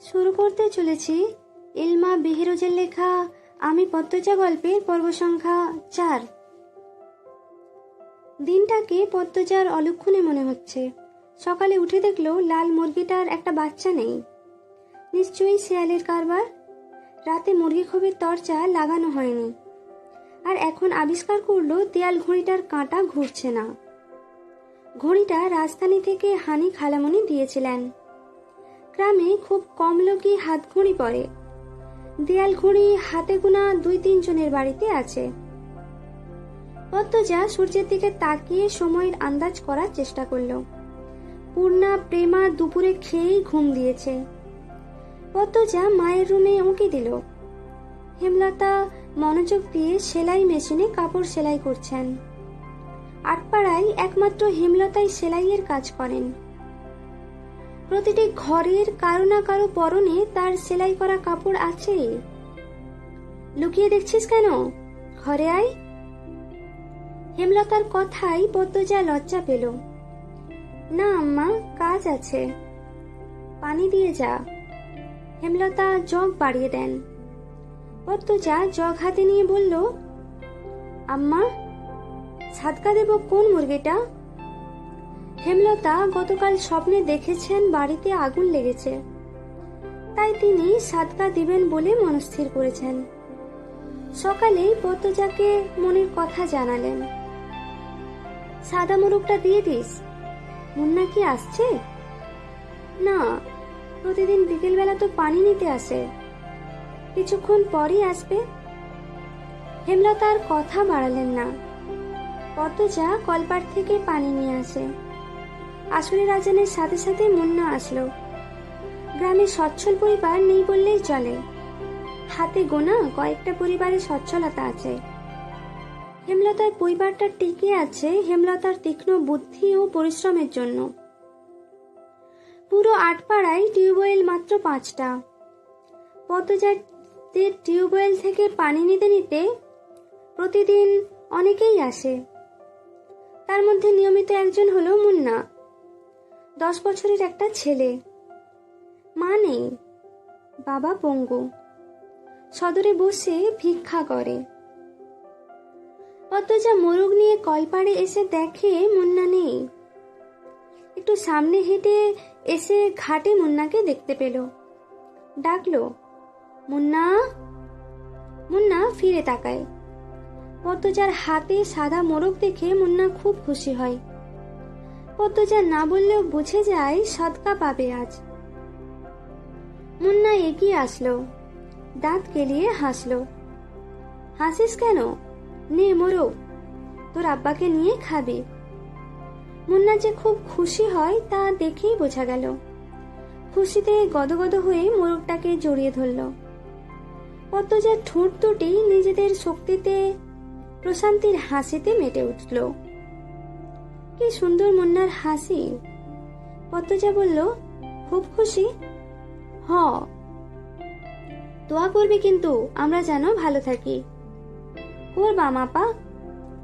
শুরু করতে চলেছি ইলমা বিহিরোজের লেখা আমি পদ্মজা গল্পের পর্ব সংখ্যা চার। দিনটাকে পদ্মজার অলক্ষণে মনে হচ্ছে। সকালে উঠে দেখল লাল মুরগিটার একটা বাচ্চা নেই। নিশ্চয়ই শেয়ালের কারবার। রাতে মুরগি খোপের তরচা লাগানো হয়নি। আর এখন আবিষ্কার করল দেয়াল ঘড়িটার কাঁটা ঘুরছে না। ঘড়িটা রাজধানী থেকে হানি খালামনি দিয়েছিলেন। গ্রামে খুব কম লোকই হাত ঘড়ি পরে। দেয়াল ঘড়ি হাতে গোনা দুই তিনজনের বাড়িতে আছে। পদ্মজা সূর্যের দিকে তাকিয়ে সময়ের আন্দাজ করার চেষ্টা করল। পূর্ণা, প্রেমা দুপুরে খেয়েই ঘুম দিয়েছে। পদ্মজা মায়ের রুমে উঁকি দিল। হেমলতা মনোযোগ দিয়ে সেলাই মেশিনে কাপড় সেলাই করছেন। আটপাড়ায় একমাত্র হেমলতাই সেলাইয়ের কাজ করেন। প্রতিটি ঘরের কারও না কারও পরনে তার সেলাই করা কাপড় আছে। লুকিয়ে দেখছিস কেন? ঘরে আয়। হেমলতার কথাই পদ্মজা লজ্জা পেল। না, আম্মা, কাজ আছে। পানি দিয়ে যা। হেমলতা জগ বাড়িয়ে দেন। পদ্মজা জগ হাতে নিয়ে বলল, আম্মা সাদকা দেব কোন মুরগিটা? হেমলতা গতকাল স্বপ্নে দেখেছেন বাড়িতে আগুন লেগেছে। তাই তিনি সাদকা দিবেন বলে মনস্থির করেছেন। সকালেই পদ্মজাকে মনির কথা জানালেন। সাদা মোরগটা দিয়ে দিস। মুন্না কি আসছে? না, প্রতিদিন বিকেলবেলা তো পানি নিতে আসে। কিছুক্ষণ পরই আসবে। হেমলতা আর কথা বাড়ালেন না। পদ্মজা কলপার থেকে পানি নিয়ে আসে। আসরের আজানের সাথে সাথে মুন্না আসলো। গ্রামে সচ্ছল পরিবার নেই বললেই চলে। হাতে গোনা কয়েকটা পরিবারে সচ্ছলতা আছে। হেমলতার পরিবারটা টিকে আছে হেমলতার তীক্ষ্ণ বুদ্ধি ও পরিশ্রমের জন্য। পুরো আটপাড়ায় টিউবওয়েল মাত্র পাঁচটা। পদ্মজাতের টিউবওয়েল থেকে পানি নিতে নিতে প্রতিদিন অনেকেই আসে। তার মধ্যে নিয়মিত একজন হলো মুন্না। দশ বছরের একটা ছেলে। মা নেই, বাবা পঙ্গু। সদরে বসে ভিক্ষা করে। পদ্মজা মোরগ নিয়ে কলপাড়ে এসে দেখে মুন্না নেই। একটু সামনে হেঁটে এসে ঘাটে মুন্নাকে দেখতে পেল। ডাকলো, মুন্না মুন্না ফিরে তাকায়। পদ্মজার হাতে সাদা মোরগ দেখে মুন্না খুব খুশি হয়। পদ্মজা না বললেও বুঝে যায় সদকা পাবে আজ। মুন্না এগিয়ে আসলো, দাঁত কেলিয়ে হাসলো। হাসিস কেন? নে মোরগ তোর আব্বাকে নিয়ে খাবি। মুন্না যে খুব খুশি হয় তা দেখেই বোঝা গেল। খুশিতে গদগদ হয়ে মোরগটাকে জড়িয়ে ধরল। পদ্মজার ঠোঁট দুটি নিজেদের শক্তিতে, প্রশান্তির হাসিতে মেটে উঠল। কি সুন্দর মুন্নার হাসি। পদ্মজা বলল, খুব খুশি? হ। দোয়া করবে কিন্তু, আমরা যেন ভালো থাকি। করবাম আপা?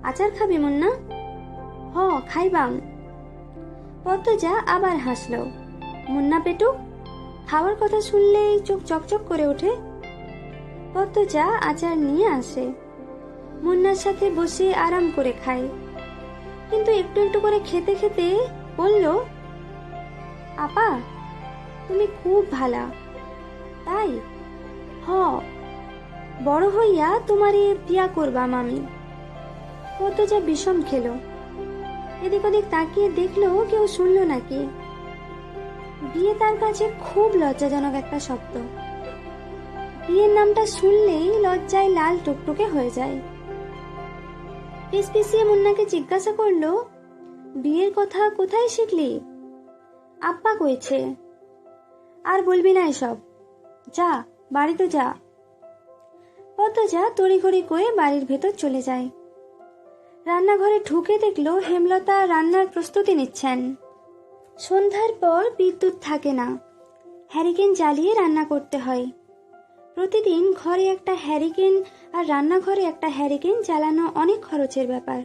আচার খাবি মুন্না? হ, খাইবাম। পদ্মজা আবার হাসল। মুন্না পেটু খাওয়ার কথা শুনলেই চোখ চকচক করে ওঠে। পদ্মজা আচার নিয়ে আসে। মুন্নার সাথে বসে আরাম করে খায়। কিন্তু একটু একটু করে খেতে খেতে বলল, আপা, তুমি খুব ভালা। তাই? হ, বড় হইয়া তোমারে বিয়া করবাম আমি। যা বিষম খেলো। এদিক ওদিক তাকিয়ে দেখল কেউ শুনলো নাকি। বিয়ে তার কাছে খুব লজ্জাজনক একটা শব্দ। বিয়ের নামটা শুনলেই লজ্জায় লাল টুকটুকে হয়ে যায়। পিসপিসিয়ে মুন্নাকে জিজ্ঞাসা করল, বিয়ের কথা কোথায় শিখলি? আপ্পা কইছে। আর বলবি না এসব। যা, বাড়িতে যা। পদ্মজা তড়িঘড়ি করে বাড়ির ভেতর চলে যায়। রান্নাঘরে ঢুকে দেখল হেমলতা রান্নার প্রস্তুতি নিচ্ছেন। সন্ধ্যার পর বিদ্যুৎ থাকে না। হ্যারিকেন জ্বালিয়ে রান্না করতে হয়। প্রতিদিন ঘরে একটা হ্যারিকেন আর রান্নাঘরে একটা হ্যারিকেন চালানো অনেক খরচের ব্যাপার।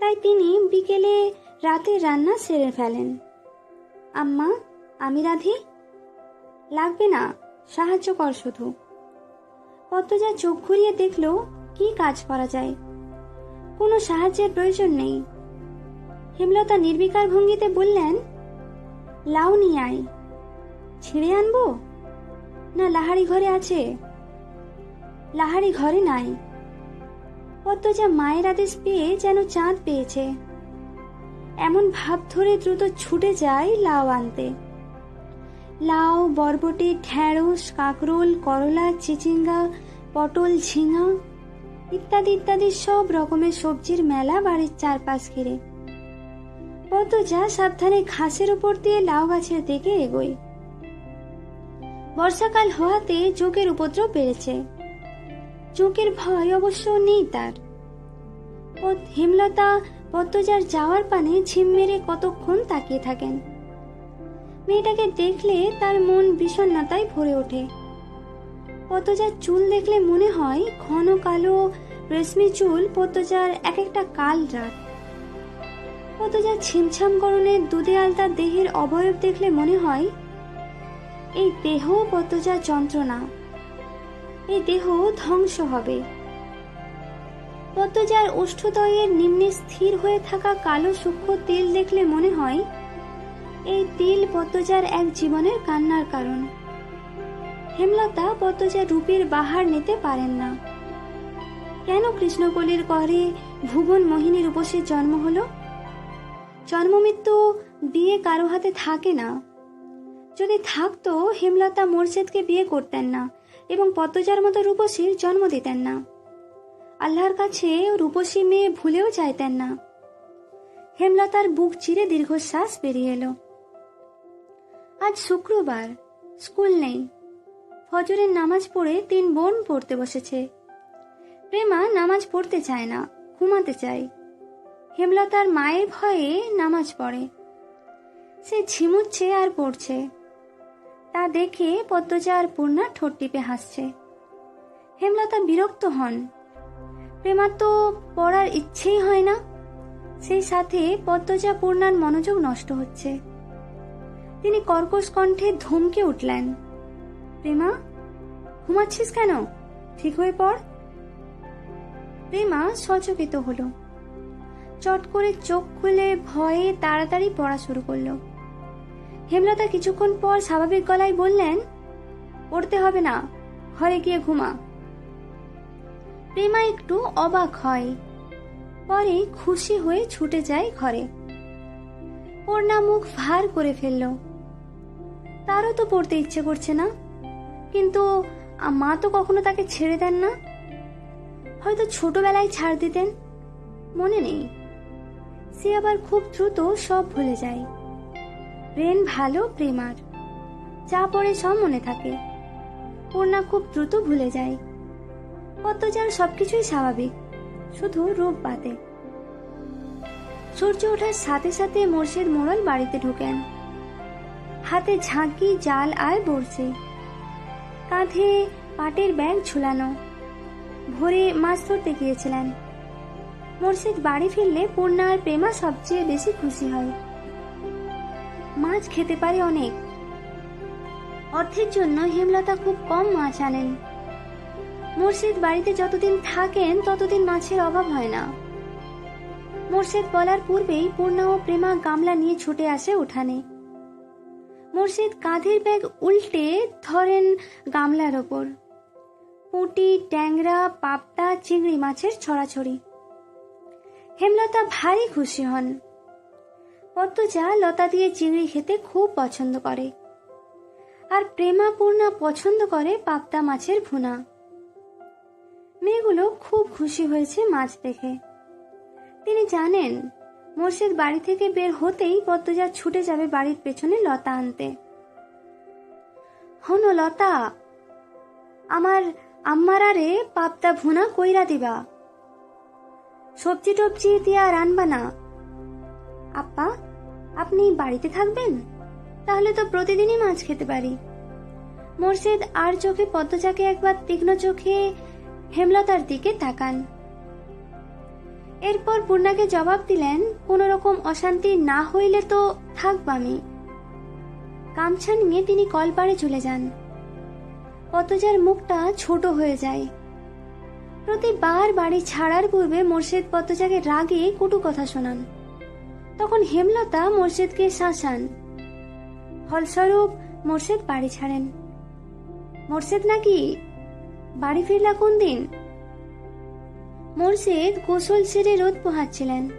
তাই তিনি বিকেলে রাতে রান্না সেরে ফেলেন। আম্মা, আমি রাধি। লাগবে না, সাহায্য কর শুধু। পদ্মজা চোখ ঘুরিয়ে দেখল, কি কাজ করা যায়? কোনো সাহায্যের প্রয়োজন নেই। হেমলতা নির্বিকার ভঙ্গিতে বললেন, লাউ নিয়ে আয়। ছিঁড়ে আনব? না লাহারি ঘরে আছে? লাহারি ঘরে নাই। পদ্মজা মায়ের আদেশ পেয়ে যেন চাঁদ পেয়েছে। এমন ভাব ধরে দ্রুত ছুটে যায় লাউ আনতে। লাউ, বরবটি, ঢ্যাঁড়স, কাঁকরোল, করলা, চিচিঙ্গা, পটল, ঝিঙা ইত্যাদি ইত্যাদি সব রকমের সবজির মেলা বাড়ির চারপাশ ঘিরে। পদ্মজা সাবধানে ঘাসের উপর দিয়ে লাউ গাছের দিকে এগোয়। বর্ষাকাল হওয়াতে চোখের উপদ্রব বেড়েছে। চোখের ভয় অবশ্য নেই তার। হেমলতা পদ্মজার যাওয়ার পানে ঝিম মেরে কতক্ষণ তাকিয়ে থাকেন। মেয়েটাকে দেখলে তার মন বিষণ্ণতায় ভরে ওঠে। পদ্মজার চুল দেখলে মনে হয় ঘন কালো রেশমি চুল পদ্মজার এক একটা কাল রাত। পদ্মজার ছিমছাম গরনের দুধে আলতা দেহের অবয়ব দেখলে মনে হয় এই দেহ পদ্মজার যন্ত্রণা। এই দেহ ধ্বংস হবে। পদ্মজার ওষ্ঠদয়ের নিম্নে স্থির হয়ে থাকা কালো সূক্ষ্ম তিল দেখলে মনে হয়, এই তিল পদ্মজার এক জীবনের কান্নার কারণ। হেমলতা পদ্মজার রূপের বাহার নিতে পারেন না। কেন কৃষ্ণকলির ঘরে ভুবন মোহিনীর উপসের জন্ম হলো? জন্মমৃত্যু বিয়ে কারও হাতে থাকে না। যদি থাকতো, হেমলতা মোর্শেদকে বিয়ে করতেন না এবং পদ্মজার মতো রূপসীর জন্ম দিতেন না। আল্লাহর কাছে রূপসী মেয়ে ভুলেও চাইতেন না। হেমলতার বুক চিরে দীর্ঘশ্বাস বেরিয়ে এলো। আজ শুক্রবার, স্কুল নেই। ফজরের নামাজ পড়ে তিন বোন পড়তে বসেছে। প্রেমা নামাজ পড়তে চায় না, ঘুমাতে চায়। হেমলতার মায়ের ভয়ে নামাজ পড়ে। সে ঝিমুচ্ছে আর পড়ছে। তা দেখে পদ্মজা আর পূর্ণা ঠোঁট টিপে হাসছে। হেমলতা বিরক্ত হন। প্রেমার তো পড়ার ইচ্ছেই হয় না। সেই সাথে পদ্মজা পূর্ণার মনোযোগ নষ্ট হচ্ছে। তিনি কর্কশ কণ্ঠে ধমকে উঠলেন। প্রেমা, ঘুমাচ্ছিস কেন? ঠিক হয়ে পড়। প্রেমা সচকিত হলো। চট করে চোখ খুলে ভয়ে তাড়াতাড়ি পড়া শুরু করল। হেমলতা কিছুক্ষণ পর স্বাভাবিক গলায় বললেন, পড়তে হবে না, ঘরে গিয়ে ঘুমা। প্রেমা একটু অবাক হয়। পরে খুশি হয়ে ছুটে যায় ঘরে। পূর্ণা মুখ ভার করে ফেলল। তারও তো পড়তে ইচ্ছে করছে না। কিন্তু মা তো কখনো তাকে ছেড়ে দেন না। হয়তো ছোটবেলায় ছাড় দিতেন। মনে নেই। সে আবার খুব দ্রুত সব ভুলে যায়। ব্রেন ভালো প্রেমার যা পড়ে সব মনে থাকে। পূর্ণা খুব দ্রুত ভুলে যায়। কত পদ্মজার সবকিছুই স্বাভাবিক, শুধু রূপ বাদে। সূর্য ওঠার সাথে সাথে মোর্শেদ মোড়ল বাড়িতে ঢোকেন। হাতে ঝাঁকি, জাল আর বড়ছে কাঁধে পাটের ব্যাগ ঝুলানো। ভোরে মাছ ধরতে গিয়েছিলেন। মোর্শেদ বাড়ি ফিরলে পূর্ণা আর প্রেমা সবচেয়ে বেশি খুশি হয়। মাছ খেতে পারে অনেক। অর্থের জন্য হেমলতা খুব কম মাছ আনেন। মুর্শিদ বাড়িতে যতদিন থাকেন, ততদিন মাছের অভাব হয় না। মুর্শিদ বলার পূর্বেই পূর্ণা ও প্রেমা গামলা নিয়ে ছুটে আসে উঠানে। মুর্শিদ কাঁধের ব্যাগ উল্টে ধরেন গামলার ওপর। পুঁটি, ট্যাংরা, পাবদা, চিংড়ি মাছের ছড়াছড়ি। হেমলতা ভারী খুশি হন। পদ্মজা লতা দিয়ে চিংড়ি খেতে খুব পছন্দ করে। আর প্রেমা পূর্ণা পছন্দ করে পাবদা মাছের ভুনা। মেয়েগুলো খুব খুশি হয়েছে মাছ দেখে। তিনি জানেন, মোর্শেদ বাড়ি থেকে বের হতেই পদ্মজা ছুটে যাবে বাড়ির পেছনে লতা আনতে। হন লতা, আমার আম্মারারে পাবদা ভুনা কইরা দিবা। সবজি টবজি দিয়া রানবা না। আপা আপনি বাড়িতে থাকবেন? তাহলে তো প্রতিদিনই মাছ খেতে পারি। মোর্শেদ আর চোখে পদ্মজাকে একবার তীক্ষ্ণ চোখে হেমলতার দিকে তাকান। এরপর পূর্ণাকে জবাব দিলেন, কোন রকম অশান্তি না হইলে তো থাকব আমি। গামছা নিয়ে তিনি কলপাড়ে চলে যান। পতজার মুখটা ছোট হয়ে যায়। প্রতিবার বাড়ি ছাড়ার পূর্বে মোর্শেদ পতজাকে রাগে কটু কথা শোনান। তখন হেমলতা মোর্শেদকে শাসান। ফলস্বরূপ মোর্শেদ বাড়ি ছাড়েন। মোর্শেদ নাকি বাড়ি ফিরলা কোন দিন? মোর্শেদ গোসল সেরে রোদ পোহাচ্ছিলেন।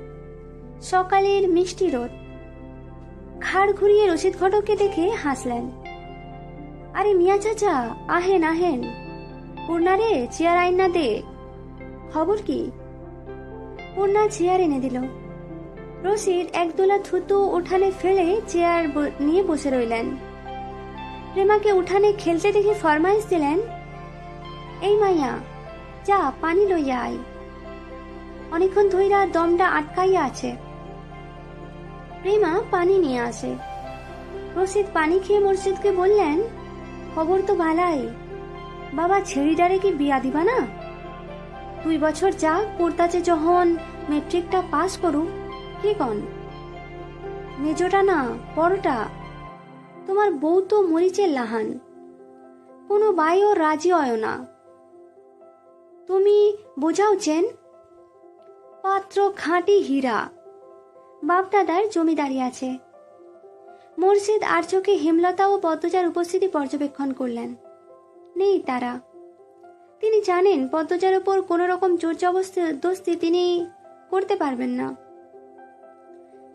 সকালের মিষ্টি রোদ। ঘাড় ঘুরিয়ে রশিদ ঘটককে দেখে হাসলেন। আরে মিয়া চাচা, আহেন আহেন। পূর্ণা রে চেয়ার আইন না দে। খবর কি? পূর্ণা চেয়ার এনে দিল। রশিদ একদোলা থুতু উঠানে ফেলে চেয়ার নিয়ে বসে রইলেন। প্রেমাকে উঠানে খেলতে দেখে ফরমাইশ দিলেন, এই মাইয়া, যা, পানি লইয়া আই অনেকক্ষণ ধইরা দমটা আটকাইয়া আছে। প্রেমা পানি নিয়ে আসে। রশিদ পানি খেয়ে মসজিদকে বললেন, খবর তো ভালাই। বাবা ছেড়িটারে কি বিয়া দিবা না? দুই বছর যাক পড়তাছে যখন মেট্রিকটা পাস করু কি কন? না, বড়টা? তোমার বউ তো মরিচের লাহান। কোনো বাইও রাজি হয় না। তুমি বোঝাও চেন। পাত্র খাঁটি হীরা। বাপদাদার জমিদারি আছে। মুর্শিদ আর চোখে হেমলতা ও পদ্মজার উপস্থিতি পর্যবেক্ষণ করলেন। নেই তারা। তিনি জানেন, পদ্মজার উপর কোনো রকম জোর জবরদস্তি তিনি করতে পারবেন না।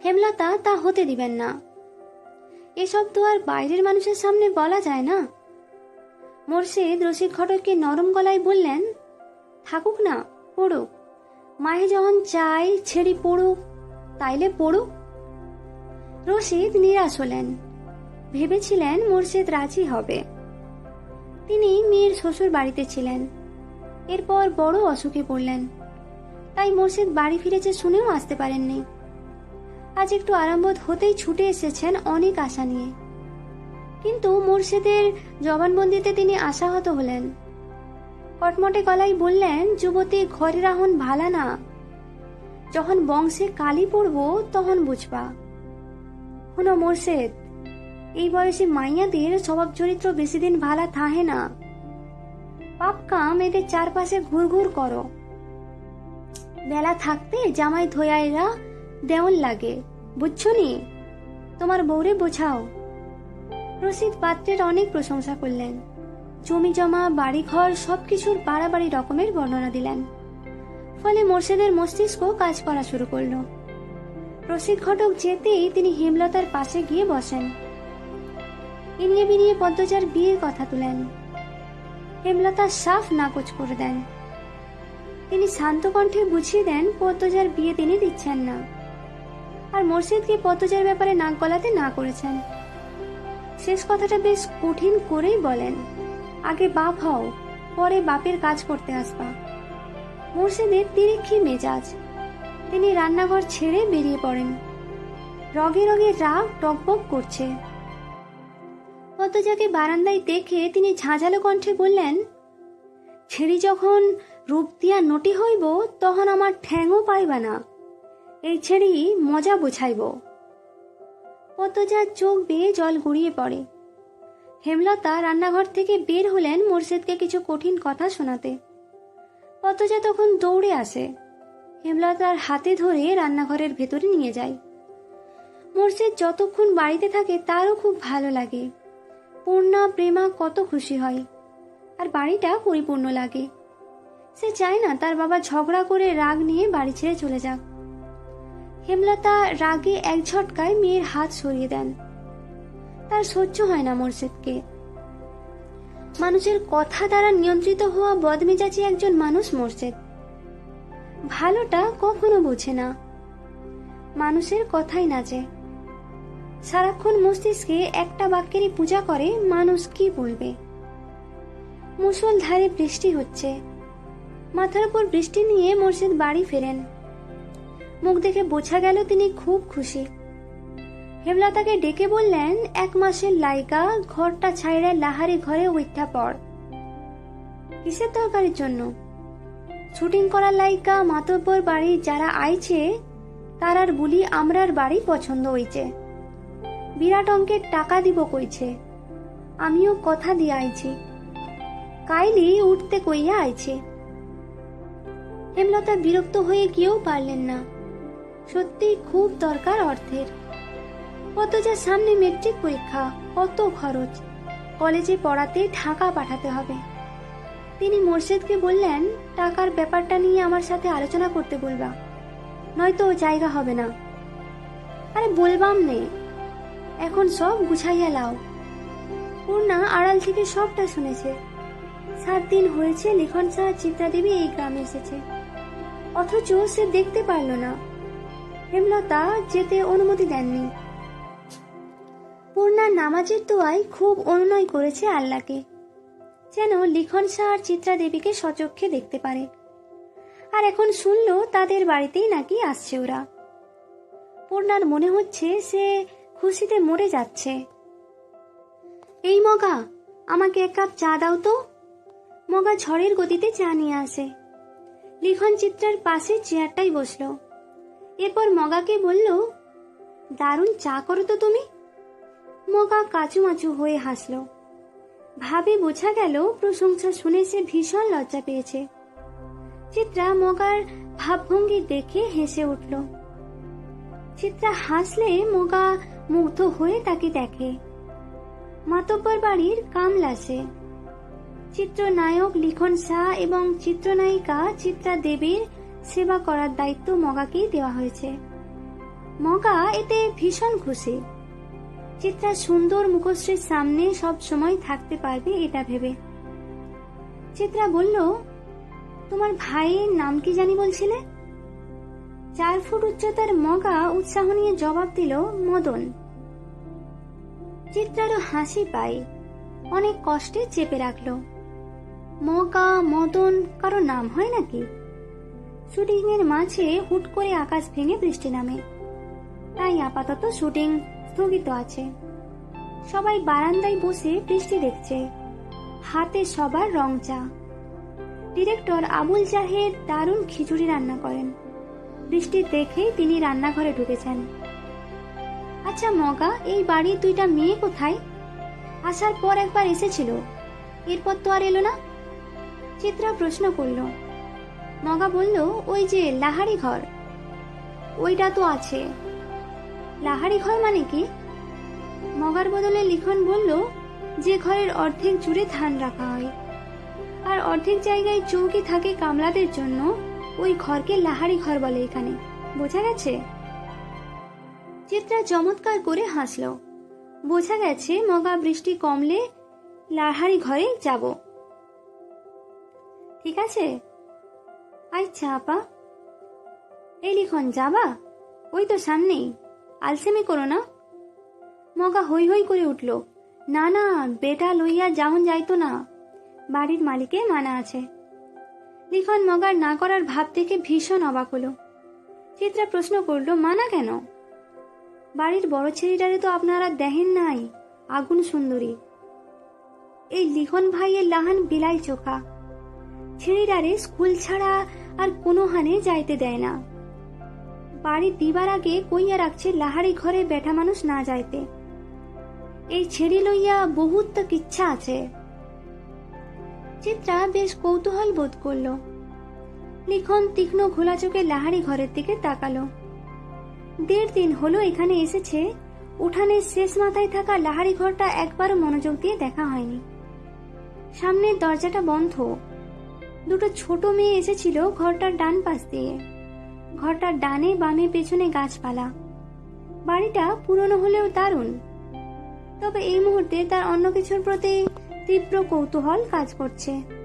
হেমলতা তা হতে দিবেন না। এসব তো আর বাইরের মানুষের সামনে বলা যায় না। মোর্শেদ রসিক ঘটককে নরম গলায় বললেন, থাকুক না, পড়ুক। মায়ে যখন চাই ছেড়ি পড়ুক, তাইলে পড়ুক। রশিদ নিরাশ হলেন। ভেবেছিলেন মোর্শেদ রাজি হবে। তিনি মেয়ের শ্বশুর বাড়িতে ছিলেন। এরপর বড় অসুখে পড়লেন। তাই মোর্শেদ বাড়ি ফিরেছে শুনেও আসতে পারেননি। আজ একটু আরামবোধ হতেই ছুটে এসেছেন অনেক আশা নিয়ে। কিন্তু মোর্শেদের জবানবন্দিতে তিনি আশাহত হলেন। কটমটে গলায় বললেন, যুবতী, ঘরে রাহন ভালা না। যখন বংশে কালি পড়ব, তখন বুঝবা। হুনো মোর্শেদ, এই বয়সে মাইয়াদের স্বভাব চরিত্র বেশি দিন ভালা থাহে না। পাপ কাম এদের চারপাশে ঘুরঘুর করো। বেলা থাকতে জামাই ধোয়াইরা দেওয়ান লাগে বুঝছ নি তোমার বউরে বোঝাও। রশিদ পাত্রের অনেক প্রশংসা করলেন। জমি জমা বাড়ি বাড়িঘর, সবকিছুর বাড়াবাড়ি রকমের বর্ণনা দিলেন। ফলে মোর্শেদের মস্তিষ্ক কাজ করা শুরু করল। রশিদ ঘটক যেতেই তিনি হেমলতার পাশে গিয়ে বসেন। ইনিয়ে বিনিয়ে পদ্মজার বিয়ের কথা তুলেন। হেমলতা সাফ নাকচ করে দেন। তিনি শান্ত কণ্ঠে বুঝিয়ে দেন, পদ্মজার বিয়ে তিনি দিচ্ছেন না। আর মসজিদকে পদ্মজার ব্যাপারে নাক গলাতে না করেছেন। শেষ কথাটা বেশ কঠিন করেই বলেন, আগে বাপ হও, পরে বাপের কাজ করতে আসবা। মুর্শিদের তিরিক্ষি মেজাজ, তিনি রান্নাঘর ছেড়ে বেরিয়ে পড়েন। রগে রগে রাগ টকবক করছে। পদ্মজাকে বারান্দায় দেখে তিনি ঝাঁঝালো কণ্ঠে বললেন, ছেড়ি যখন রূপ দিয়া নটি হইব, তখন আমার ঠ্যাংও পাইবা না। এই ছেড়ি মজা বুঝাইব। পদ্মজার চোখ বেয়ে জল গড়িয়ে পড়ে। হেমলতা রান্নাঘর থেকে বের হলেন মোর্শেদকে কিছু কঠিন কথা শোনাতে। পদ্মজা তখন দৌড়ে আসে। হেমলতার হাতে ধরে রান্নাঘরের ভেতরে নিয়ে যায়। মোর্শেদ যতক্ষণ বাড়িতে থাকে তারও খুব ভালো লাগে। পূর্ণা, প্রেমা কত খুশি হয়। আর বাড়িটা পরিপূর্ণ লাগে। সে চায় না তার বাবা ঝগড়া করে রাগ নিয়ে বাড়ি ছেড়ে চলে যাক। হেমলতা রাগে এক ঝটকায় মেয়ের হাত সরিয়ে দেন। তার সহ্য হয় না মোর্শেদকে। মানুষের কথা দ্বারা নিয়ন্ত্রিত হওয়া বদমেজাজি একজন মানুষ মোর্শেদ। ভালোটা কখনো বোঝে না। মানুষের কথাই নাচে সারাক্ষণ মস্তিষ্কে একটা বাক্যেরই পূজা করে মানুষ কি বলবে? মুসল ধারে বৃষ্টি হচ্ছে। মাথার উপর বৃষ্টি নিয়ে মোর্শেদ বাড়ি ফেরেন। মুখ দেখে বোঝা গেল তিনি খুব খুশি। হেমলতাকে ডেকে বললেন, এক মাসের লাইকা, ঘরটা ছাইড়া লাহারি ঘরে উঠা পড়। কিসের তরকারির জন্য? শুটিং করার লাইকা, মাতব্বর বাড়ি যারা আইছে, তারার বুলি আমরার বাড়ি পছন্দ হইছে। বিরাট অঙ্কের টাকা দিব কইছে, আমিও কথা দিয়ে আইছি। কাইলি উঠতে কইয়া আইছে। হেমলতা বিরক্ত হয়ে গিয়েও পারলেন না। সত্যি খুব দরকার অর্থের। অথচ সামনে মেট্রিক পরীক্ষা, কত খরচ। কলেজে পড়াতে ঢাকা পাঠাতে হবে। তিনি মোর্শেদকে বললেন, টাকার ব্যাপারটা নিয়ে আমার সাথে আলোচনা করতে বলবা। নয়তো জায়গা হবে না। আরে বলবাম নে। এখন সব গুছাইয়া লাও। পূর্ণা আড়াল থেকে সবটা শুনেছে। সাত দিন হয়েছে, লিখন সাহা চিত্রা দেবী এই গ্রামে এসেছে। অথচ সে দেখতে পারল না। হেমলতা যেতে অনুমতি দেননি। পূর্ণা নামাজের দোয়ায় খুব অনুনয় করেছে আল্লাহকে, যেন লিখন শাহ আর চিত্রা দেবীকে সচক্ষে দেখতে পারে। আর এখন শুনলো তাদের বাড়িতেই নাকি আসছে ওরা। পূর্ণার মনে হচ্ছে সে খুশিতে মরে যাচ্ছে। এই মগা, আমাকে এক কাপ চা দাও তো। মগা ঝড়ের গতিতে চা নিয়ে আসে। লিখন চিত্রার পাশে চেয়ারটাই বসল। এরপর মগাকে বলল, দারুণ চা করো তো তুমি। মগা কাচুমাচু হয়ে হাসলো। ভাবে বোঝা গেল, প্রশংসা শুনে সে ভীষণ লজ্জা পেয়েছে। চিত্রা মগার ভাবভঙ্গি দেখে হেসে উঠল। চিত্রা হাসলে মগা মুগ্ধ হয়ে তাকে দেখে। মাতব্বর বাড়ির কামলাসে। চিত্রনায়ক লিখন শাহ এবং চিত্রনায়িকা চিত্রা দেবীর সেবা করার দায়িত্ব মগাকেই দেওয়া হয়েছে। মগা এতে ভীষণ খুশি। চিত্রা সুন্দর মুখশ্রীর সামনে সব সময় থাকতে পারবে এটা ভেবে। চিত্রা বলল, তোমার ভাইয়ের নাম কি জানি বলছিলে? চার ফুট উচ্চতার মগা উৎসাহ নিয়ে জবাব দিল, মদন। চিত্রারও হাসি পায়, অনেক কষ্টে চেপে রাখল। মগা, মদন, কারও নাম হয় নাকি? শুটিং এর মাঝে হুট করে আকাশ ভেঙে বৃষ্টি নামে। তাই আপাতত শুটিং স্থগিত আছে। সবাই বারান্দায় বসে বৃষ্টি দেখছে। হাতে সবার রং চা। ডিরেক্টর আবুল জাহেদ দারুণ খিচুড়ি রান্না করেন। বৃষ্টি দেখেই তিনি রান্নাঘরে ঢুকেছেন। আচ্ছা মগা, এই বাড়ির দুইটা মেয়ে কোথায়? আসার পর একবার এসেছিল। এরপর তো আর এলো না। চিত্রা প্রশ্ন করল। মগা বলল, ওই যে লাহারি ঘর। ওইটা তো আছে। লাহারি ঘর মানে কি? মগার বদলে লিখন বলল, যে ঘরের অর্ধেক জুড়ে ধান রাখা হয়। আর অর্ধেক জায়গায় চৌকি থাকে কামলাদের জন্য। ওই ঘরকে লাহারি ঘর বলে এখানে। বোঝা গেছে? চিত্রা চমৎকার করে হাসল। বোঝা গেছে মগা বৃষ্টি কমলে লাহারি ঘরে যাব। ঠিক আছে আচ্ছা আপা। এই লিখন, যাবা? ওই তো সামনেই। আলসেমি করো না। মগা হই হই করে উঠল। না না, বেটা লইয়া যাহন যাইতো না। বাড়ির মালিকে মানা আছে। লিখন মগার না করার ভাব থেকে ভীষণ অবাক হলো। চিত্রা প্রশ্ন করল, মানা কেন? বাড়ির বড় ছেলেটারে তো আপনারা দেখেন নাই, আগুন সুন্দরী। এই লিখন ভাইয়ের লাহান বিলাই চোখা। ছেলেটারে স্কুল ছাড়া আর কোনো হানে যাইতে দেয় না। বাড়ি দিবার আগে কইয়া রাখছে লাহারি ঘরে বেঠা মানুষ না যাইতে। এই ছেড়ি লইয়া বহুত তো কিচ্ছা আছে। চিত্রা বেশ কৌতূহল বোধ করল। লিখন তীক্ষ্ণ ঘোলা চোখে লাহারি ঘরের দিকে তাকালো। দেড় দিন হলো এখানে এসেছে উঠানের শেষ মাথায় থাকা লাহারি ঘরটা একবারও মনোযোগ দিয়ে দেখা হয়নি। সামনের দরজাটা বন্ধ। দুটো ছোট মেয়ে এসেছিল ঘরটার ডান পাশ দিয়ে। ঘরটার ডানে বামে পেছনে গাছপালা। বাড়িটা পুরনো হলেও দারুণ। তবে এই মুহূর্তে তার অন্য কিছুর প্রতি তীব্র কৌতূহল কাজ করছে।